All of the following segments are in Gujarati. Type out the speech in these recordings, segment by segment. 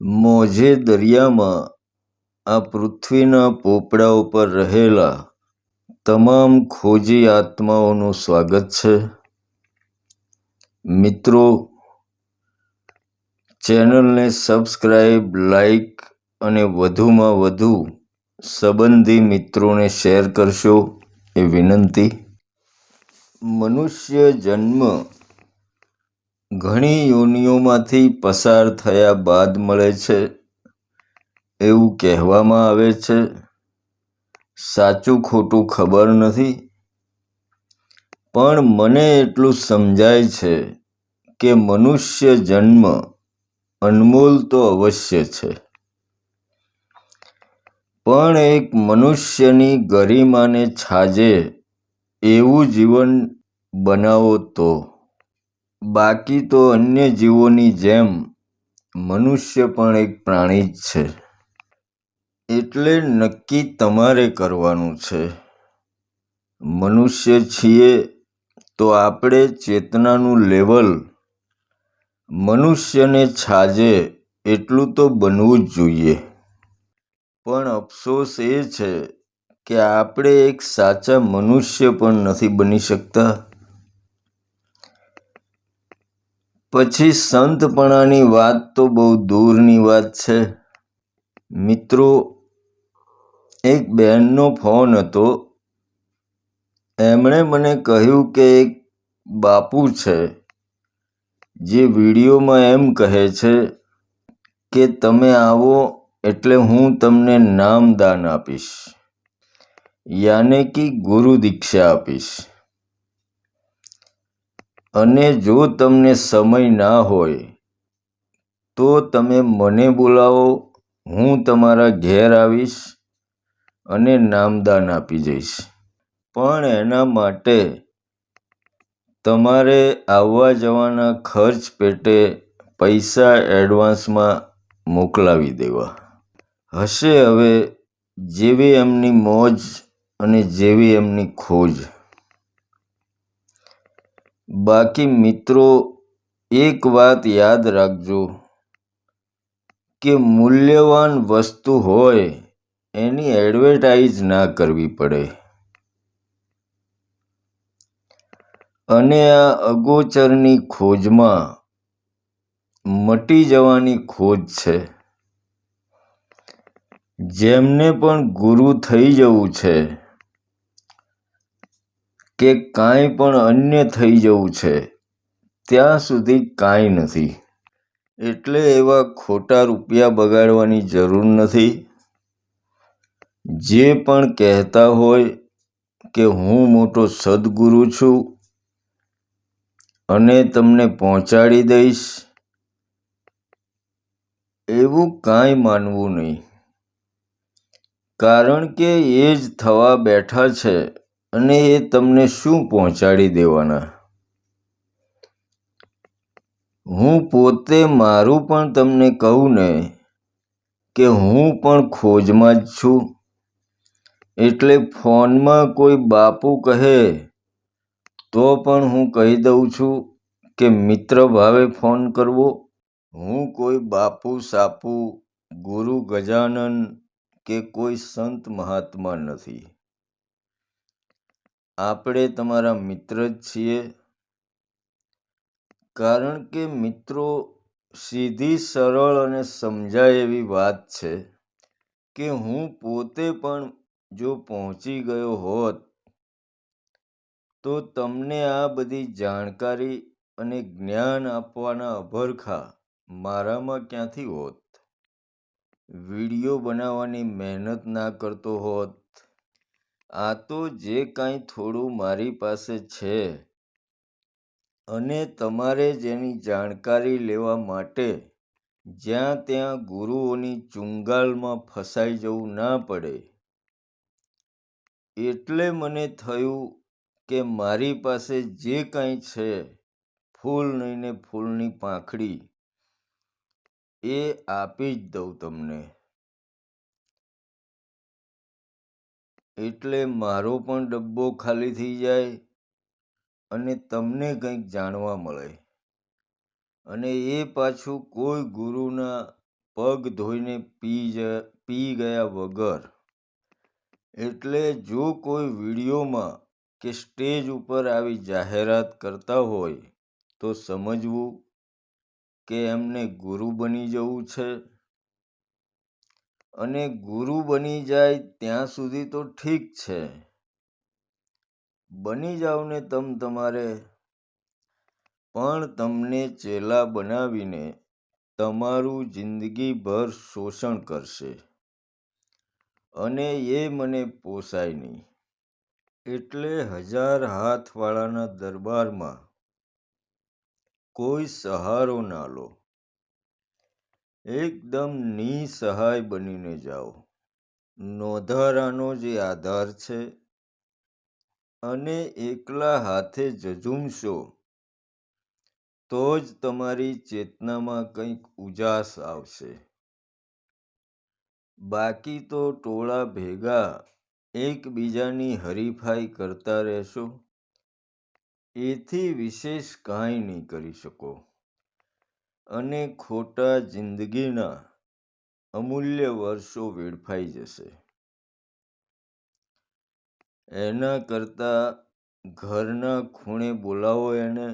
મોજે દરિયામાં આ પૃથ્વીના પોપડા ઉપર રહેલા તમામ ખોજી આત્માઓનું સ્વાગત છે. મિત્રો, ચેનલને સબસ્ક્રાઈબ લાઈક અને વધુમાં વધુ સંબંધી મિત્રોને શેર કરશો એ વિનંતી. મનુષ્ય જન્મ ઘણી યોનિઓમાંથી પસાર થયા બાદ મળે છે એવું કહેવામાં આવે છે. સાચું ખોટું ખબર નથી. પણ મને એટલું સમજાય છે કે મનુષ્ય જન્મ અનમોલ તો અવશ્ય છે. પણ એક મનુષ્યની ગરિમાને છાજે એવું જીવન બનાવો તો બાકી તો અન્ય જીવોની જેમ મનુષ્ય પણ એક પ્રાણી જ છે. એટલે નક્કી તમારે કરવાનું છે. મનુષ્ય છીએ તો આપણે ચેતનાનું લેવલ મનુષ્યને છાજે એટલું તો બનવું જ જોઈએ. પણ અફસોસ એ છે કે આપણે એક સાચા મનુષ્ય પણ નથી બની શકતા. પછી સંતપણાની વાત તો બહુ દૂરની વાત છે. મિત્રો, એક બહેનનો ફોન હતો. એમણે મને કહ્યું કે એક બાપુ છે, જે વિડીયોમાં એમ કહે છે કે તમે આવો એટલે હું તમને નામદાન આપીશ. યાને કે ગુરુ દીક્ષા આપીશ. અને જો તમને સમય ના હોય, તો તમે મને બોલાવો, હું તમારા ઘેર આવીશ અને નામદાન આપી જઈશ. પણ એના માટે તમારે આવવા જવાના ખર્ચ પેટે પૈસા એડવાન્સમાં મોકલાવી દેવા. હશે હવે જેવી એમની મોજ અને જેવી એમની ખોજ. બાકી મિત્રો, એક વાત યાદ રાખજો કે મૂલ્યવાન વસ્તુ હોય, એની એડવર્ટાઇઝ ના કરવી પડે. અને આ અગોચરની ખોજમાં મટી જવાની ખોજ છે. જેમને પણ ગુરુ થઈ જવું છે. કે કાંઈ પણ અન્ય થઈ જવું છે, ત્યાં સુધી કાંઈ નથી. એટલે એવા ખોટા રૂપિયા બગાડવાની જરૂર નથી. જે પણ કહેતા હોય કે હું મોટો સદગુરુ છું અને તમને પહોંચાડી દઈશ, એવું કાંઈ માનવું નહીં. કારણ કે એ જ થવા બેઠા છે. અને એ તમને શું પહોંચાડી દેવાના? હું પોતે મારું પણ તમને કહું ને કે હું પણ ખોજમાં જ છું. એટલે ફોનમાં કોઈ બાપુ કહે તો પણ હું કહી દઉં છું કે મિત્ર ભાવે ફોન કરવો. હું કોઈ બાપુ, સાપુ, ગુરુ, ગજાનન કે કોઈ સંત મહાત્મા નથી. આપણે તમારા મિત્ર જ છીએ. કારણ કે મિત્રો સીધી, સરળ અને સમજાય એવી વાત છે કે હું પોતે પણ જો પહોંચી ગયો હોત, તો તમને આ બધી જાણકારી અને જ્ઞાન આપવાના અભરખા મારામાં ક્યાંથી હોત? વીડિયો બનાવવાની મહેનત ના કરતો હોત આ તો જે કાંઈ થોડું મારી પાસે છે અને તમારે જેની જાણકારી લેવા માટે જ્યાં ત્યાં ગુરુઓની ચુંગાલમાં ફસાઈ જવું ના પડે. એટલે મને થયું કે મારી પાસે જે કાંઈ છે, ફૂલ નહીં ને ફૂલની પાંખડી, એ આપી જ દઉં તમને. એટલે મારો પણ ડબ્બો ખાલી થઈ જાય અને તમને કંઈક જાણવા મળે. અને એ પાછું કોઈ ગુરુના પગ ધોઈને પી જ, પી ગયા વગર. એટલે જો કોઈ વિડીયોમાં કે સ્ટેજ ઉપર આવી જાહેરાત કરતા હોય તો સમજવું કે એમને ગુરુ બની જવું છે. અને ગુરુ બની જાય ત્યાં સુધી તો ઠીક છે. બની જાઓ ને તમ તમારે. પણ તમને ચેલા બનાવીને તમારું જિંદગીભર શોષણ કરશે. અને એ મને પોસાય નહીં. એટલે હજાર હાથવાળાના દરબારમાં કોઈ સહારો ના લો. એકદમ નિસહાય બનીને જાઓ. નોંધારાનો જે આધાર છે અને એકલા હાથે જજુમશો તો જ તમારી ચેતનામાં કંઈક ઉજાસ આવશે. બાકી તો ટોળા ભેગા એકબીજાની હરીફાઈ કરતા રહેશો. એથી વિશેષ કાંઈ નહીં કરી શકો. અને ખોટા જિંદગીના અમૂલ્ય વર્ષો વેડફાઈ જશે. એના કરતાં ઘરના ખૂણે બોલાવો એને.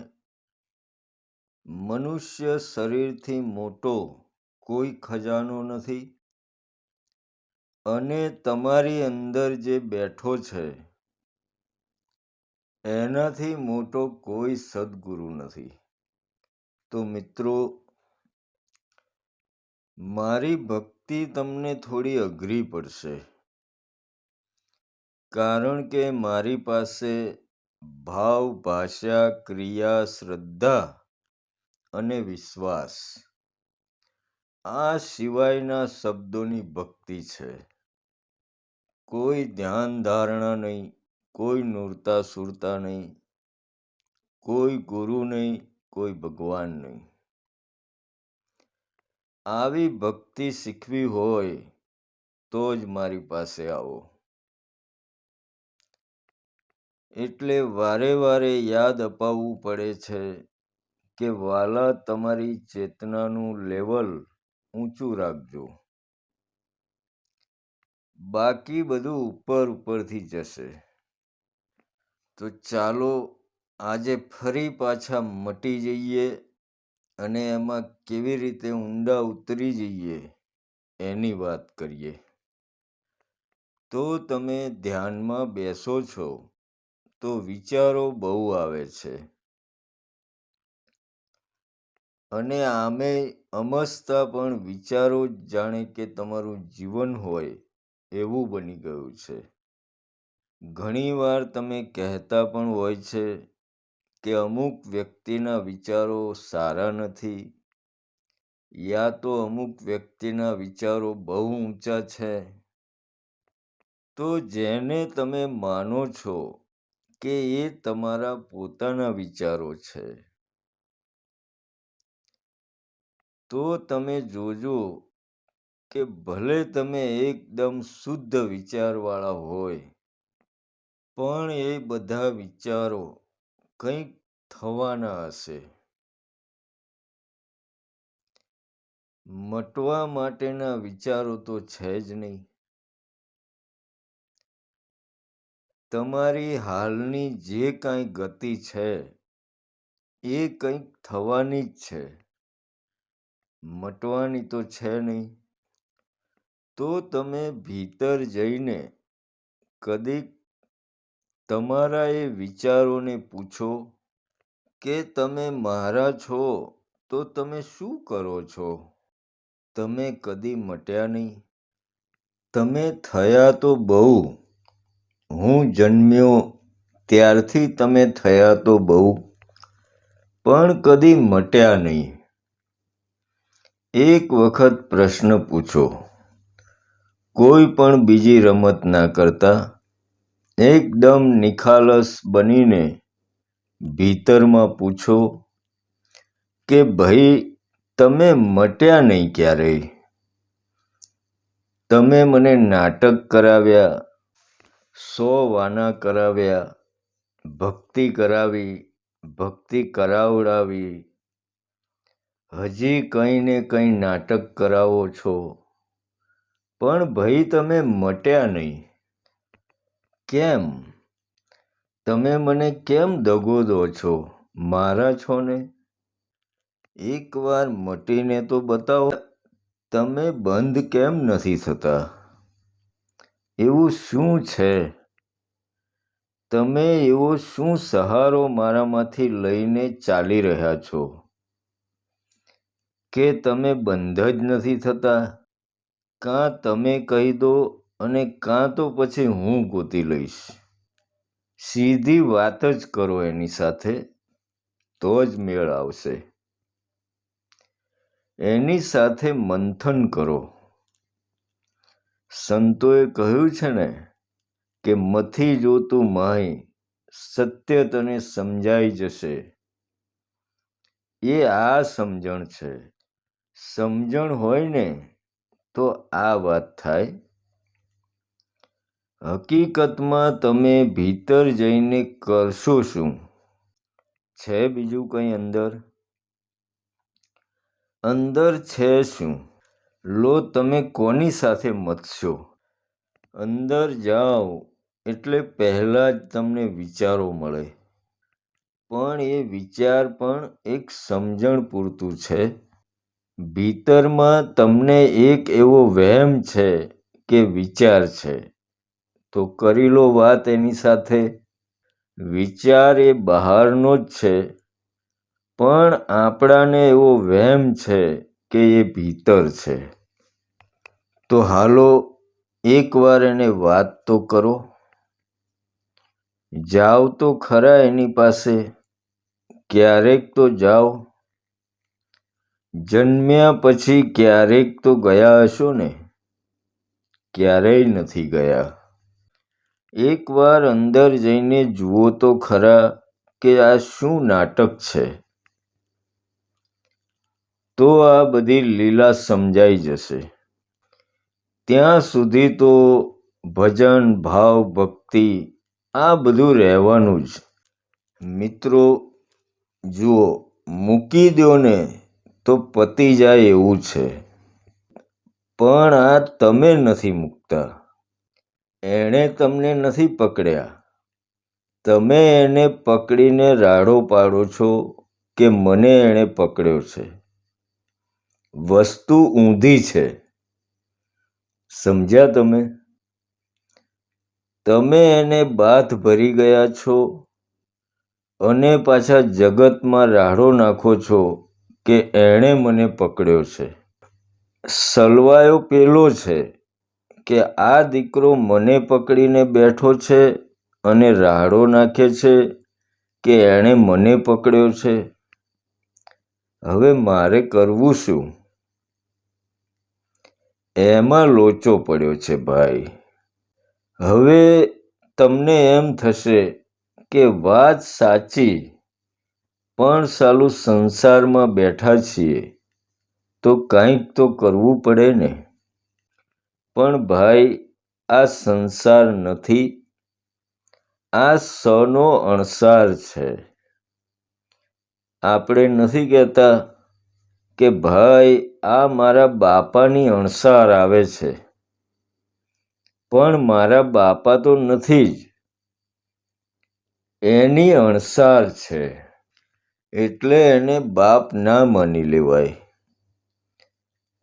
મનુષ્ય શરીરથી મોટો કોઈ ખજાનો નથી. અને તમારી અંદર જે બેઠો છે, એનાથી મોટો કોઈ સદગુરુ નથી. તો મિત્રો મારી ભક્તિ તમને થોડી અઘરી પડશે. કારણ કે મારી પાસે ભાવ, ભાષા, ક્રિયા, શ્રદ્ધા અને વિશ્વાસ. આ સિવાયના શબ્દોની ભક્તિ છે. કોઈ ધ્યાન ધારણા નહીં, કોઈ નૂરતા સુરતા નહીં, કોઈ ગુરુ નહીં, કોઈ ભગવાન નહીં. આવી ભક્તિ શીખવી હોય તો જ મારી પાસે આવો. એટલે વારે વારે યાદ અપાવવું પડે છે કે વાલા તમારી ચેતનાનું લેવલ ઊંચું રાખજો. બાકી બધું ઉપર ઉપરથી જશે. તો ચાલો આજે ફરી પાછા મટી જઈએ અને એમાં કેવી રીતે ઊંડા ઉતરી જઈએ એની વાત કરીએ. તો તમે ધ્યાનમાં બેસો છો તો વિચારો બહુ આવે છે. અને આમે અમસ્તા પણ વિચારો જાણે કે તમારું જીવન હોય એવું બની ગયું છે. ઘણીવાર તમે કહેતા પણ હોય છે કે અમુક વ્યક્તિના વિચારો સારા નથી. યા તો અમુક વ્યક્તિના વિચારો બહુ ઊંચા છે. તો જેને તમે માનો છો કે એ તમારા પોતાના વિચારો છે. તો તમે જોજો કે ભલે તમે એકદમ શુદ્ધ વિચારવાળા હોય, પણ એ બધા વિચારો કંઈક થવાના હશે. મટવા માટેના વિચારો તો છે જ નહીં. તમારી હાલની જે કાંઈ ગતિ છે, એ કંઈક થવાની જ છે. મટવાની તો છે નહીં. તો તમે ભીતર જઈને કદીક તમારા એ વિચારોને પૂછો કે તમે મારા છો તો તમે શું કરો છો? તમે કદી મટ્યા નહીં. તમે થયા તો બહુ. હું જન્મ્યો ત્યારથી તમે થયા તો બહુ. પણ કદી મટ્યા નહીં. એક વખત પ્રશ્ન પૂછો. કોઈ પણ બીજી રમત ના કરતા એકદમ નિખાલસ બનીને ભીતરમાં પૂછો કે ભાઈ, તમે મટ્યા નહીં ક્યારેય? તમે મને નાટક કરાવ્યા, સો વાના કરાવ્યા, ભક્તિ કરાવી, ભક્તિ કરાવડાવી. હજી કંઈ ને કંઈ નાટક કરાવો છો. પણ ભાઈ, તમે મટ્યા નહીં. કેમ? તમે મને કેમ દગો દો છો? મારા છો ને? એકવાર મટીને તો બતાવો, તમે બંધ કેમ નથી થતા? એવું શું છે? તમે એવો શું સહારો મારામાંથી લઈને ચાલી રહ્યા છો? કે તમે બંધ જ નથી થતા? કાં તમે કહી દો અને કાં તો પછી હું ગોતી લઈશ. સીધી વાત જ કરો એની સાથે, તો જ મેળ આવશે. એની સાથે મંથન કરો. સંતોએ કહ્યું છે ને કે મથી જોતું માય સત્ય તને સમજાઈ જશે. એ આ સમજણ છે. સમજણ હોય ને તો આ વાત થાય. હકીકતમાં તમે ભીતર જઈને કરશો શું? છે બીજું કંઈ અંદર? અંદર છે શું? લો, તમે કોની સાથે મથશો અંદર જાઓ, એટલે પહેલાં જ તમને વિચારો મળે. પણ એ વિચાર પણ એક સમજણ પૂરતું છે. ભીતરમાં તમને એક એવો વહેમ છે કે વિચાર છે. તો કરી લો વાત એની સાથે. વિચાર એ બહારનો જ છે. પણ આપણાને એવો વહેમ છે કે એ ભીતર છે. તો હાલો, એકવાર એને વાત તો કરો. જાઓ તો ખરા એની પાસે. ક્યારેક તો જાઓ જન્મ્યા પછી ક્યારેક તો ગયા હશો ને? ક્યારેય નથી ગયા. એકવાર અંદર જઈને જુઓ તો ખરા કે આ શું નાટક છે? તો આ બધી લીલા સમજાઈ જશે. ત્યાં સુધી તો ભજન, ભાવ, ભક્તિ, આ બધું રહેવાનું જ. મિત્રો, જુઓ, મૂકી દો ને તો પતી જાય એવું છે. પણ આ તમે નથી મૂકતા. એણે તમને નથી પકડ્યા. તમે એને પકડીને રાડો પાડો છો કે મને એણે પકડ્યો છે? વસ્તુ ઊંધી છે. સમજ્યા તમે? તમે એને બાથ ભરી ગયા છો અને પાછા જગતમાં રાડો નાખો છો કે એણે મને પકડ્યો છે? સલવાયો પેલો છે. કે આ દીકરો મને પકડીને બેઠો છે અને રાડો નાખે છે કે એણે મને પકડ્યો છે. હવે મારે કરવું શું? એમાં લોચો પડ્યો છે ભાઈ. હવે તમને એમ થશે કે વાત સાચી, પણ સાલું સંસારમાં બેઠા છીએ, તો કંઈક તો કરવું પડે ને. પણ ભાઈ, આ સંસાર નથી. આ સનો અણસાર છે. આપણે નથી કહેતા કે ભાઈ, આ મારા બાપાની અણસાર આવે છે. પણ મારા બાપા તો નથી જ. એની અણસાર છે. એટલે એને બાપ ના માની લેવાય.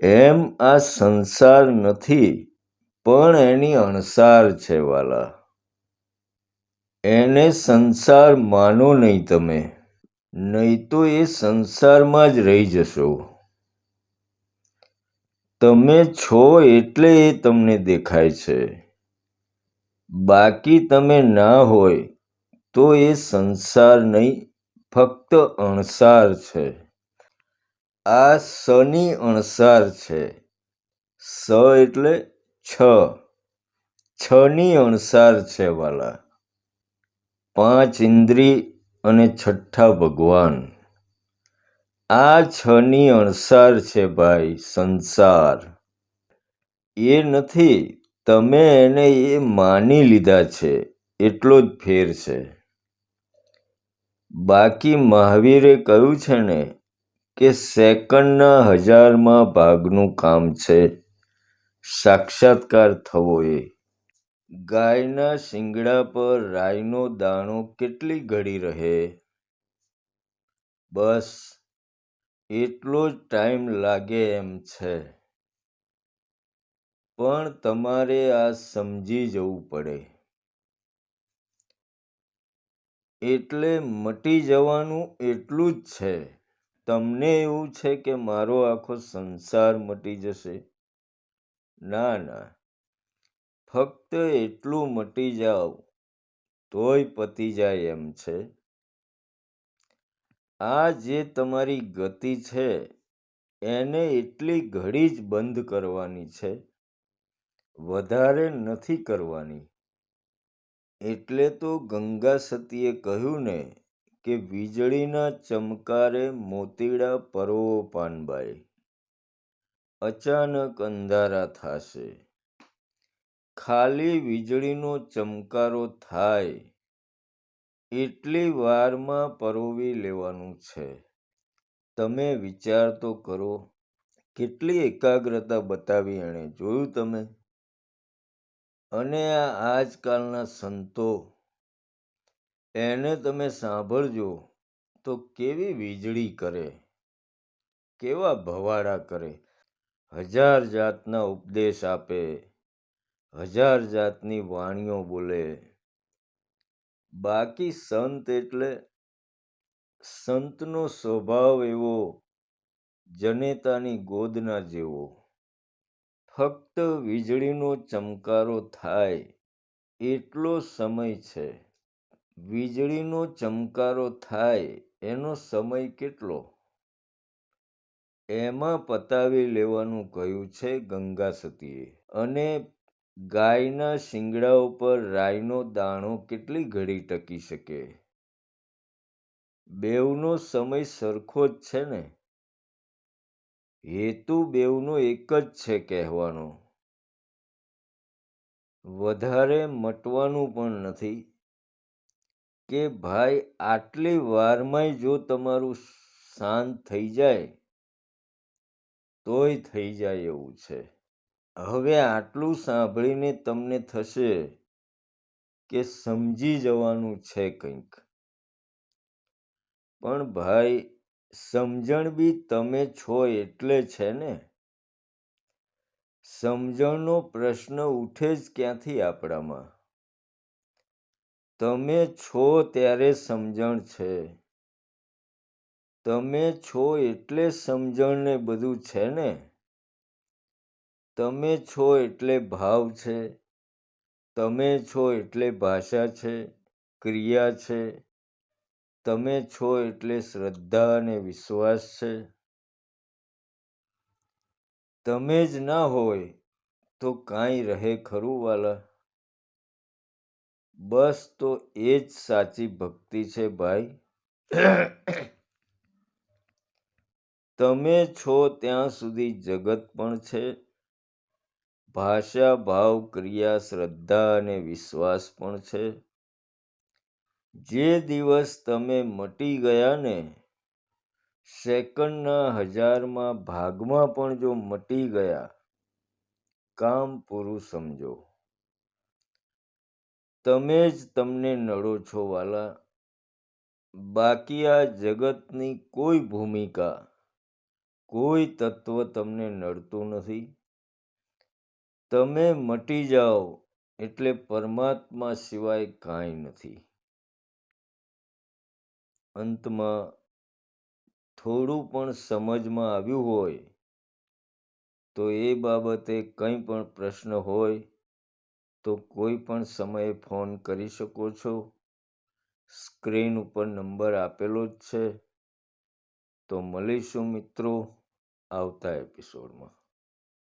એમ આ સંસાર નથી, પણ એની અણસાર છે વાલા. એને સંસાર માનો નહીં તમે, નહીં તો એ સંસારમાં જ રહી જશો. તમે છો એટલે એ તમને દેખાય છે. બાકી તમે ના હોય તો એ સંસાર નહીં, ફક્ત અણસાર છે. આ સની અણસાર છે. સ એટલે છ. છની અણસાર છે વાલા. પાંચ ઇન્દ્રી અને છઠ્ઠા ભગવાન. આ છની અણસાર છે ભાઈ, સંસાર. એ નથી, તમે એને એ માની લીધા છે, એટલો જ ફેર છે. બાકી મહાવીરે કહ્યું છે ને કે સેકન્ડના હજારમાં ભાગનું કામ છે. સાક્ષાત્કાર થવો એ. ગાયના શિંગડા પર રાઈનો દાણો કેટલી ઘડી રહે? બસ, એટલો જ ટાઈમ લાગે એમ છે. પણ તમારે આ સમજી જવું પડે. એટલે મટી જવાનું એટલું જ છે. તમને એવું છે કે મારો આખો સંસાર મટી જશે? ના ના. ફક્ત એટલું મટી જાઓ, તોય પતી જાય એમ છે. આ જે તમારી ગતિ છે, એને એટલી ઘડી જ બંધ કરવાની છે. વધારે નથી કરવાની. એટલે તો ગંગા સતીએ કહ્યું ને કે વીજળીના ચમકારે મોતીડા પરોવો પાનબાઈ. અચાનક અંધારા થાશે. ખાલી વીજળીનો ચમકારો થાય. એટલી વારમાં પરોવી લેવાનું છે. તમે વિચાર તો કરો, કેટલી એકાગ્રતા બતાવી એણે જોયું તમે? અને આ આજકાલના સંતો એને તમે સાંભળજો તો કેવી વીજળી કરે, કેવા ભવાડા કરે. હજાર જાતના ઉપદેશ આપે, હજાર જાતની વાણીઓ બોલે. બાકી સંત એટલે સંતનો સ્વભાવ એવો જનેતાની ગોદના જેવો. ફક્ત વીજળીનો ચમકારો થાય એટલો સમય છે. વીજળીનો ચમકારો થાય એનો સમય કેટલો? એમાં પતાવી લેવાનું કહ્યું છે ગંગા સતીએ અને ગાયના શિંગડા ઉપર રાઈનો દાણો કેટલી ઘડી ટકી શકે? બેવનો સમય સરખો જ છે ને? હેતુ બેવનો એક જ છે કહેવાનો. વધારે મટવાનું પણ નથી. કે ભાઈ, આટલી વારમાંય જો તમારું શાંત થઈ જાય, તોય થઈ જાય એવું છે. હવે આટલું સાંભળીને તમને થશે કે સમજી જવાનું છે કંઈક. પણ ભાઈ, સમજણ બી તમે છો એટલે છે ને? સમજણનો પ્રશ્ન ઉઠે જ ક્યાંથી આપણામાં? તમે છો ત્યારે સમજણ છે. તમે છો એટલે સમજણને બધું છે ને? તમે છો એટલે ભાવ છે. તમે છો એટલે ભાષા છે, ક્રિયા છે. તમે છો એટલે શ્રદ્ધા અને વિશ્વાસ છે. તમે જ ના હોય તો કાંઈ રહે ખરું વાલા? બસ તો એ જ સાચી ભક્તિ છે ભાઈ. તમે છો ત્યાં સુધી જગત પણ છે. ભાષા, ભાવ, ક્રિયા, શ્રદ્ધા અને વિશ્વાસ પણ છે. જે દિવસ તમે મટી ગયા ને, સેકન્ડના હજારમાં ભાગમાં પણ જો મટી ગયા, કામ પૂરું સમજો. તમે જ તમને નડો છો, વાલા. બાકી આ જગતની કોઈ ભૂમિકા, કોઈ તત્વ તમને નડતું નથી. તમે મટી જાઓ એટલે પરમાત્મા સિવાય કાંઈ નથી. અંતમાં થોડું પણ સમજમાં આવ્યું હોય, તો એ બાબતે કંઈ પણ પ્રશ્ન હોય તો કોઈ પણ સમયે ફોન કરી શકો છો? સ્ક્રીન ઉપર નંબર આપેલો જ છે. તો મળીશું મિત્રો આવતા એપિસોડમાં.